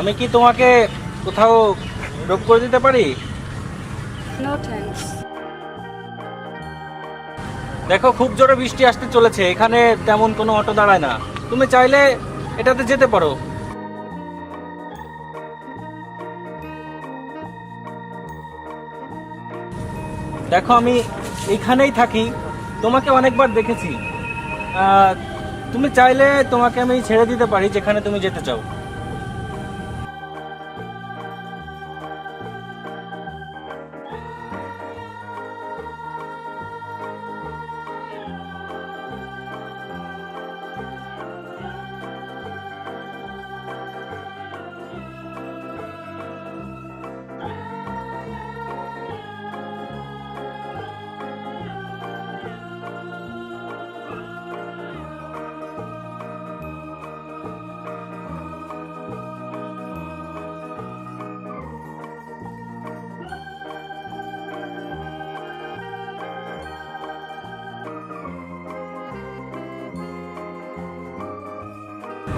আমি কি তোমাকে কোথাও ড্রপ করে দিতে পারি? নো থ্যাঙ্কস দেখো খুব জোরে বৃষ্টি আসতে চলেছে এখানে তেমন কোনো অটো দাঁড়ায় না। তুমি চাইলে এটাতে যেতে পারো। দেখো আমি এখানেই থাকি তোমাকে অনেকবার দেখেছি। তুমি চাইলে তোমাকে আমি ছেড়ে দিতে পারি যেখানে তুমি যেতে চাও।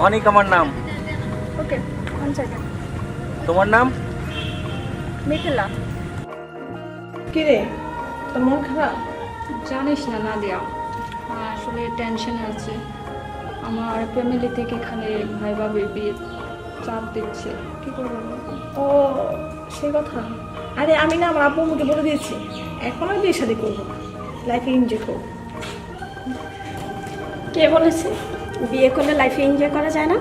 অনেক আমার নাম। ওকে ওয়ান সেকেন্ড তোমার নাম? মিথিলা। কিরে তোর মন খারাপ? জানিস না নাদিয়া আসলে টেনশন আছে। আমার ফ্যামিলি থেকে এখানে ভাই ভাবি বিয়ে চাপ দিচ্ছে। কি করব? ও সে কথা। আরে আমি না আমার আব্বু মুখে বলে দিয়েছি এখন বিয়ে শাদি করব না। লাইফে এনজয় করব। কে বলেছে? বিয়ে করলে লাইফে এনজয় করা যায় না?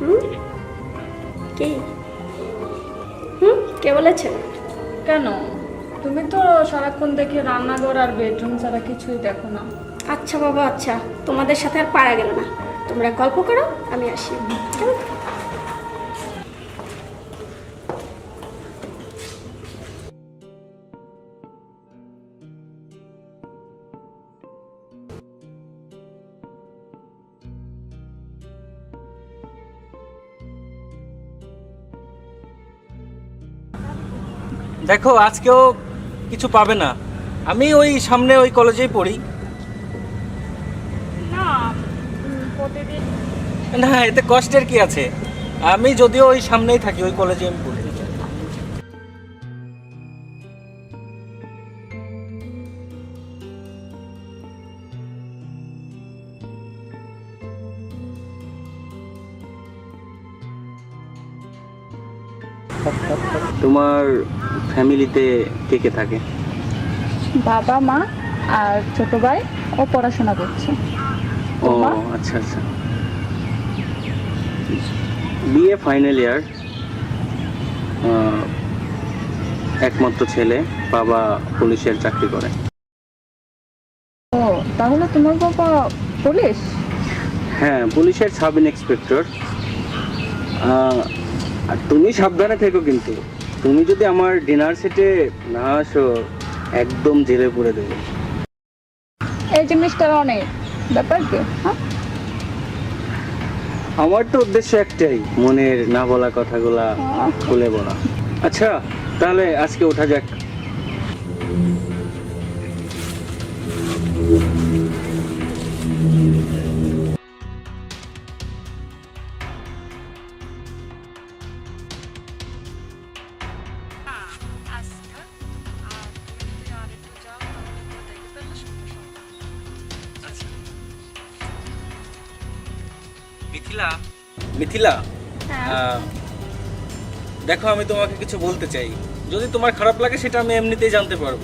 হুম? কি? হুম? কে বলেছে? কেন? তুমি তো সারাক্ষণ দেখি রান্নাঘর আর বেডরুম ছাড়া কিছুই দেখো না। আচ্ছা বাবা আচ্ছা। তোমাদের সাথে আর পারা গেল না। তোমরা গল্প করো আমি আসি। কেমন? দেখো আজকেও কিছু পাবে না। আমি ওই সামনে ওই কলেজেই পড়ি। না এতে কষ্টের কি আছে? আমি যদিও ওই সামনেই থাকি ওই কলেজে আমি পড়ি। তোমার ফ্যামিলিতে কে কে থাকে? বাবা মা আর ছোট ভাই ও পড়াশোনা করছে। ও? আচ্ছা আচ্ছা। বিএ ফাইনাল ইয়ার একমাত্র ছেলে বাবা পুলিশের চাকরি করে। ও তাহলে তোমার বাবা পুলিশ? হ্যাঁ পুলিশের সাব ইন্সপেক্টর আর তুমি সাবধানে থেকো কিন্তু। তুমি যদি আমার ডিনার সেটে না আসো একদম জেলে পুরে দেবে। এই জিনিসটার অনেক ব্যাপার কি? হ্যাঁ? আমার তো উদ্দেশ্য একটাই মনের না বলা কথাগুলা খুলে বলা। আচ্ছা তাহলে আজকে ওঠা যাক। মিথিলা? মিথিলা? দেখো আমি তোমাকে কিছু বলতে চাই। যদি তোমার খারাপ লাগে সেটা আমি এমনিতেই জানতে পারব।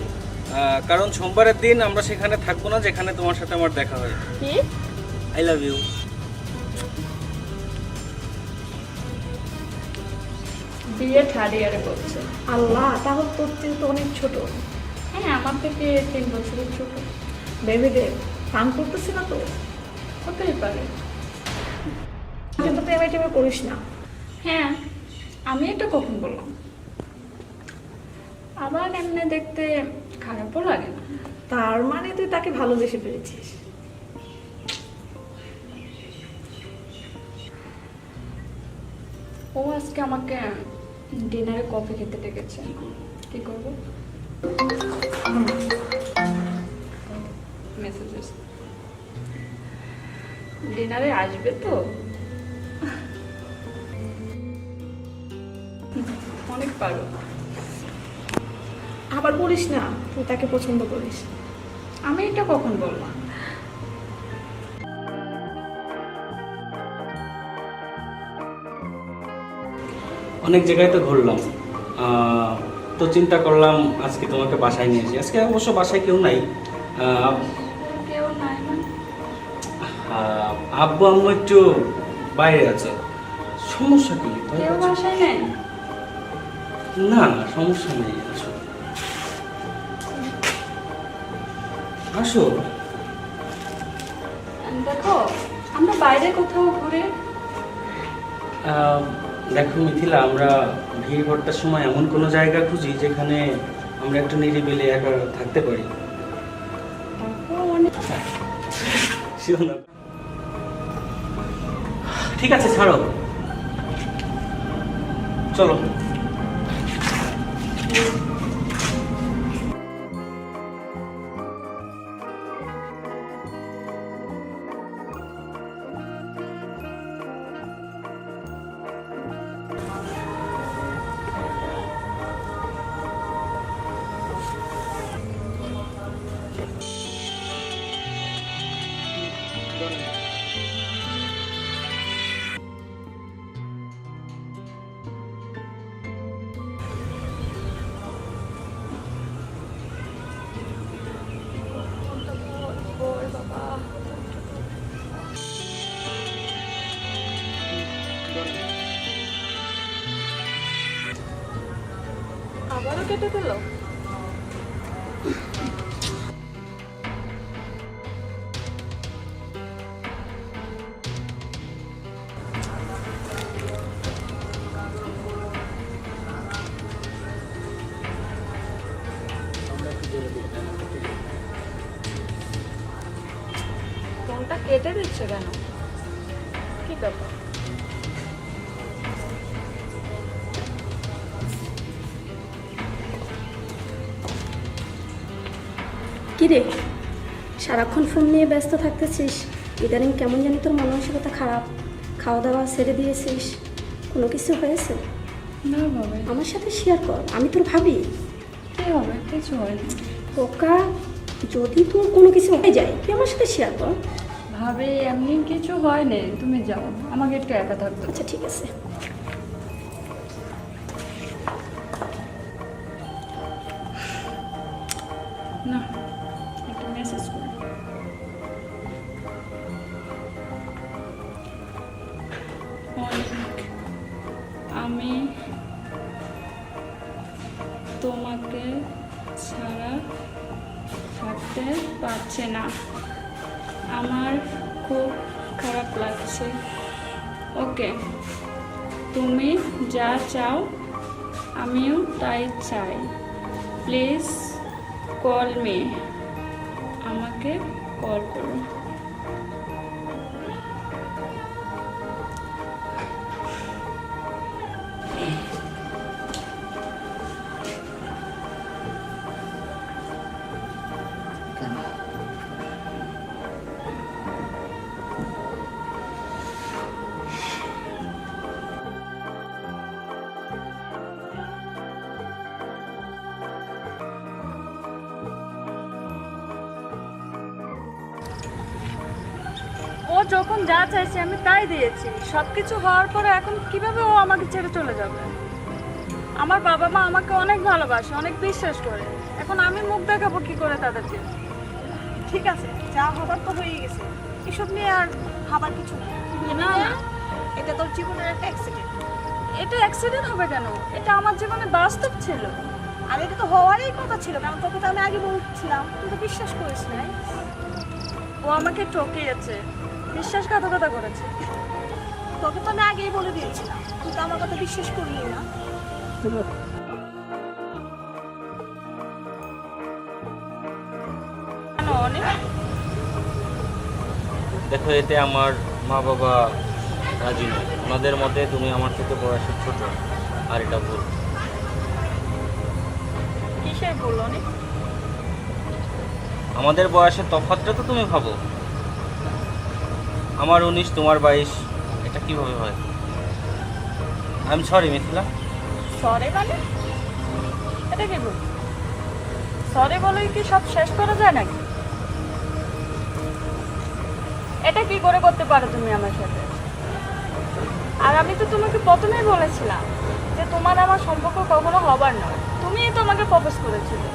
কারণ সোমবারের দিন আমরা সেখানে থাকব না যেখানে তোমার সাথে আমার দেখা হয়। আই লাভ ইউ বিয়ে থার্ড ইয়ারে করছে। আল্লাহ তাহলে তোর তো অনেক ছোট। হ্যাঁ আমার থেকে তিন বছরের ছোট। ভেবে দে ফান করতেছি না তো? হতেই পারে। কিন্তু প্রেমে টেমে করিস না। হ্যাঁ আমি এটা কখন বললাম? আবার এমনি দেখতে খারাপও লাগে না। তার মানে তুই তাকে ভালোবেসে ফেলেছিস। ও আজকে আমাকে ডিনারে কফি খেতে ডেকেছে। কি করব? মেসেজেস ডিনারে আসবে তো? পারো আবার বলিস না তুই তাকে পছন্দ করিস। আমি এটা কখন বললাম অনেক জায়গায় তো ঘুরলাম। আহ, তো চিন্তা করলাম আজকে তোমাকে বাসায় নিয়ে আসি। আজকে অবশ্য বাসায় কেউ নাই। আহ, কেউ নাই আব্বু আম্মু একটু বাইরে আছে। সমস্যা কি? কেউ বাসায় নেই? না না সমস্যা নেই আসো। আসো। দেখো আমরা বাইরে কোথাও ঘুরে দেখো মিথিলা আমরা ভিড় ভট্টার সময় এমন কোনো জায়গা খুঁজি যেখানে আমরা একটু নিরিবিলি একা থাকতে পারি। ঠিক আছে ছাড়ো। চলো। Thank you. আবারও কেটে দিল ফোনটা কেটে দিচ্ছে কেন? কি ব্যাপার? কিরে সারাক্ষণ ফোন নিয়ে ব্যস্ত থাকতেছিস। ইদানিং কেমন জানি তোর মানসিকতা খারাপ। খাওয়া দাওয়া ছেড়ে দিয়েছিস। কোনো কিছু হয়েছে? না বাবা। আমার সাথে শেয়ার কর। আমি তোর ভাবি। কি হবে? কিছু হয়নি। ওকা যদি তোর কোনো কিছু হয়ে যায় তুই আমার সাথে শেয়ার কর। ভাবে এমনি কিছু হয়নি। তুমি যাও। আমাকে একটু একা থাকতে আচ্ছা ঠিক আছে। না। আমার খুব খারাপ লাগছে। ওকে, তুমি যা চাও আমিও তাই চাই। Please call me. আমাকে কল করো। যখন যা চাইছে আমি তাই দিয়েছি। সব কিছু হওয়ার পরে এখন কীভাবে ও আমাকে ছেড়ে চলে যাবে? আমার বাবা মা আমাকে অনেক ভালোবাসে অনেক বিশ্বাস করে। এখন আমি মুখ দেখাবো কি করে তাদেরকে। ঠিক আছে যা হবার তো হয়ে গেছে। এসব নিয়ে আর ভাবার কিছু না না। এটা তোর জীবনের একটা অ্যাক্সিডেন্ট এটা অ্যাক্সিডেন্ট হবে কেন? এটা আমার জীবনে বাস্তব ছিল। আর এটা তো হওয়ারই কথা ছিল কারণ তোকে তো আমি আগে বলছিলাম। তুই তো বিশ্বাস করিস নাই। ও আমাকে ঠকিয়েছে। বিশ্বাসঘাতকতা করেছে। তোকে তো আমি আগেই বলে দিয়েছিলাম। তুই তো আমার কথা বিশ্বাস করলি না। কেন অনেক দেখো এতে আমার মা বাবা রাজি নয়। ওনাদের মতে তুমি আমার থেকে বয়সে ছোট আর এটা ভুল। কিসের ভুল অনেক আমাদের বয়সের তফাৎটা তো তুমি ভাবো। আমার উনিশ, তোমার বাইশ, এটা কীভাবে হয়? আমি সরি মিথিলা। সরি মানে এটা কি বল সরি বলে কি সব শেষ করা যায় নাকি? এটা কি করে করতে পারো তুমি আমার সাথে? আর আমি তো তোমাকে প্রথমেই বলেছিলাম যে তোমার আমার সম্পর্ক কখনো হবার নয়। তুমিই তো আমাকে প্রপোজ করেছিলে।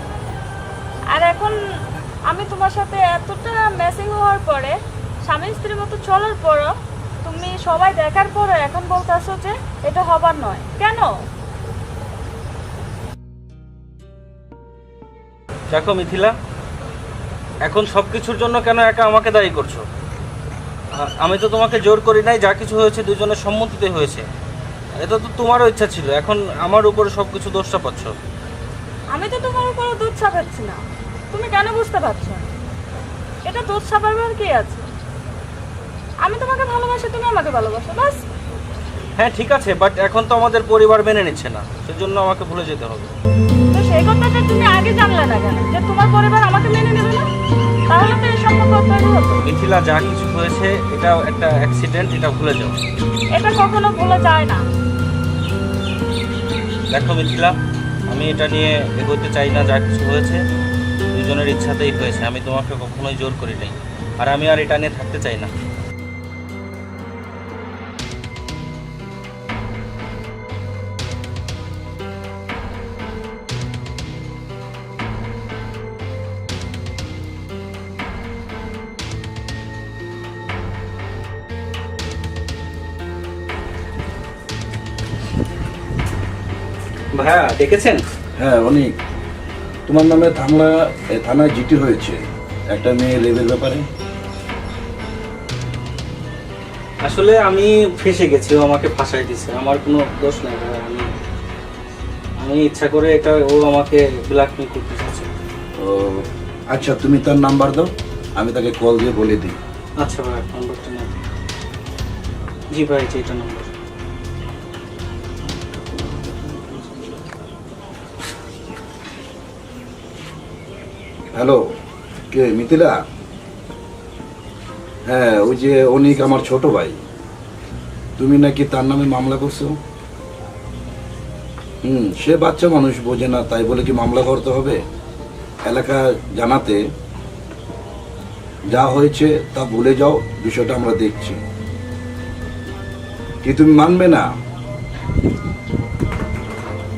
আর এখন আমি তোমার সাথে এতটা ম্যাচিং হওয়ার পরে স্বামী স্ত্রীর মতো চলার পরও তুমি সবাই দেখার পরে এখন বলতেছো যে এটা হবার নয়। কেন? দেখো মিথিলা এখন সব কিছুর জন্য কেন একা আমাকে দায়ী করছ? আমি তো তোমাকে জোর করি নাই যা কিছু হয়েছে দুজনের সম্মতিতে হয়েছে। এটা তো তোমারও ইচ্ছা ছিল এখন আমার উপরে সব কিছু দোষ পাচ্ছ। আমি তো তোমার উপর দুধ ছাপাচ্ছি না। তুমি কেন বুঝতে পারছ? এটা দোষ ছাপাবার কি আছে? আমি তোমাকে ভালোবাসি তুমি আমাকে ভালোবাসো বাস। হ্যাঁ ঠিক আছে বাট এখন তো আমাদের পরিবার মেনে নিচ্ছে না সেজন্য আমাকে ভুলে যেতে হবে। তো সেই কথাটা তুমি আগে জানলে না কেন? যে তোমার পরিবার আমাকে মেনে নেবে না? তাহলে তো এই সম্পর্ক তৈরি হতো। মিথিলা যা কিছু হয়েছে এটা একটা অ্যাক্সিডেন্ট এটা ভুলে যাও। এটা কখনো ভুলে যায় না। দেখো মিথিলা আমি এটা নিয়ে এগোতে চাই না যা কিছু হয়েছে দুজনের ইচ্ছাতেই হয়েছে আমি তোমাকে কখনোই জোর করি নাই। আর আমি আর এটা নিয়ে থাকতে চাই না। ভাইয়া দেখেছেন? হ্যাঁ অনেক। তোমার নামে থামলা থানায় জিটি হয়েছে। একটা মেয়ে লেবের ব্যাপারে। আসলে আমি ফেসে গেছি ও আমাকে ফাঁসাই দিছে আমার কোনো দোষ নাই ভাই। আমি আমি ইচ্ছা করে এটা ও আমাকে ব্ল্যাকমেল করতে চাচ্ছে ও আচ্ছা তুমি তার নাম্বার দাও। আমি তাকে কল দিয়ে বলে দিই। আচ্ছা ভাই নাম্বারটা জি ভাই এটা নাম্বার হ্যালো, কে, মিথিলা? হ্যাঁ ওই যে অনিক আমার ছোট ভাই। তুমি নাকি তার নামে মামলা করছ? হুম, সে বাচ্চা মানুষ, বোঝে না, তাই বলে কি মামলা করতে হবে? এলাকা জানাতে যা হয়েছে তা ভুলে যাও, বিষয়টা আমরা দেখছি। কি তুমি মানবে না?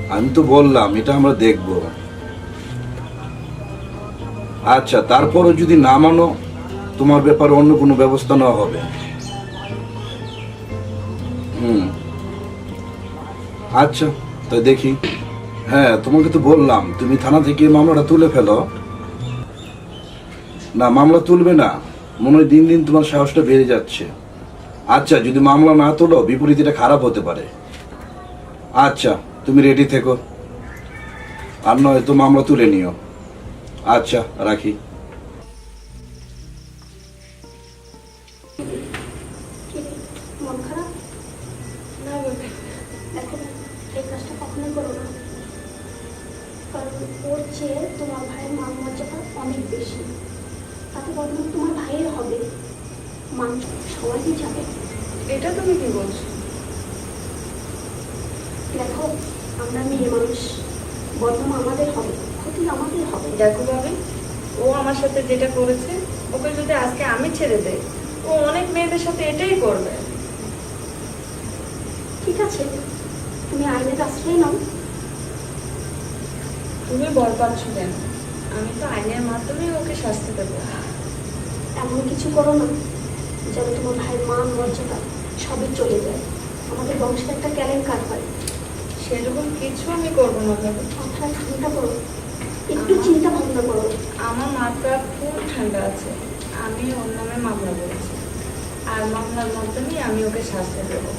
আমি তো বললাম, এটা আমরা দেখব। আচ্ছা তারপরও যদি না মানো, তোমার ব্যাপারে অন্য কোনো ব্যবস্থা নেওয়া হবে। হুম। আচ্ছা তাই দেখি। হ্যাঁ তোমাকে তো বললাম, তুমি থানা থেকে মামলাটা তুলে ফেলো। না, মামলা তুলবে না। মনে হয় দিন দিন তোমার সাহসটা বেড়ে যাচ্ছে। আচ্ছা যদি মামলা না তোলো, বিপরীতটা খারাপ হতে পারে। আচ্ছা তুমি রেডি থেকো। আর নয় তো মামলা তুলে নিও। আচ্ছা রাখি। তোমার ভাইয়ের মান মর্যাদা অনেক বেশি। তাতে বদনাম তোমার ভাইয়ের হবে। মান সবাই যাবে এটা তুমি কি বলছো? দেখো আমরা মেয়ে মানুষ। বদনাম ক্ষতি আমাদের হবে। দেখো ভাবি ও আমার সাথে যেটা করেছে ওকে যদি আজকে আমি ছেড়ে দেই ও অনেক মেয়েদের সাথে এটাই করবে। ঠিক আছে তুমি আইনের আশ্রয় নাও। তুমি বল পাচ্ছ কেন আমি তো আইনের মাধ্যমে ওকে শাস্তি দেবো। এমন কিছু করো না যেন তোমার ভাইয়ের মান মর্যাদা সবই চলে যায়। আমাদের বংশের একটা কেলেঙ্কার হয়। সেরকম কিছু আমি করব না ভাবি। মাথাটা ঠান্ডা করো একটু চিন্তা ভাবনা করো। আমার মাথা খুব ঠান্ডা আছে। আমি ওর নামে মামলা করেছি। আর মামলার মাধ্যমেই আমি ওকে শাস্তি দেবো।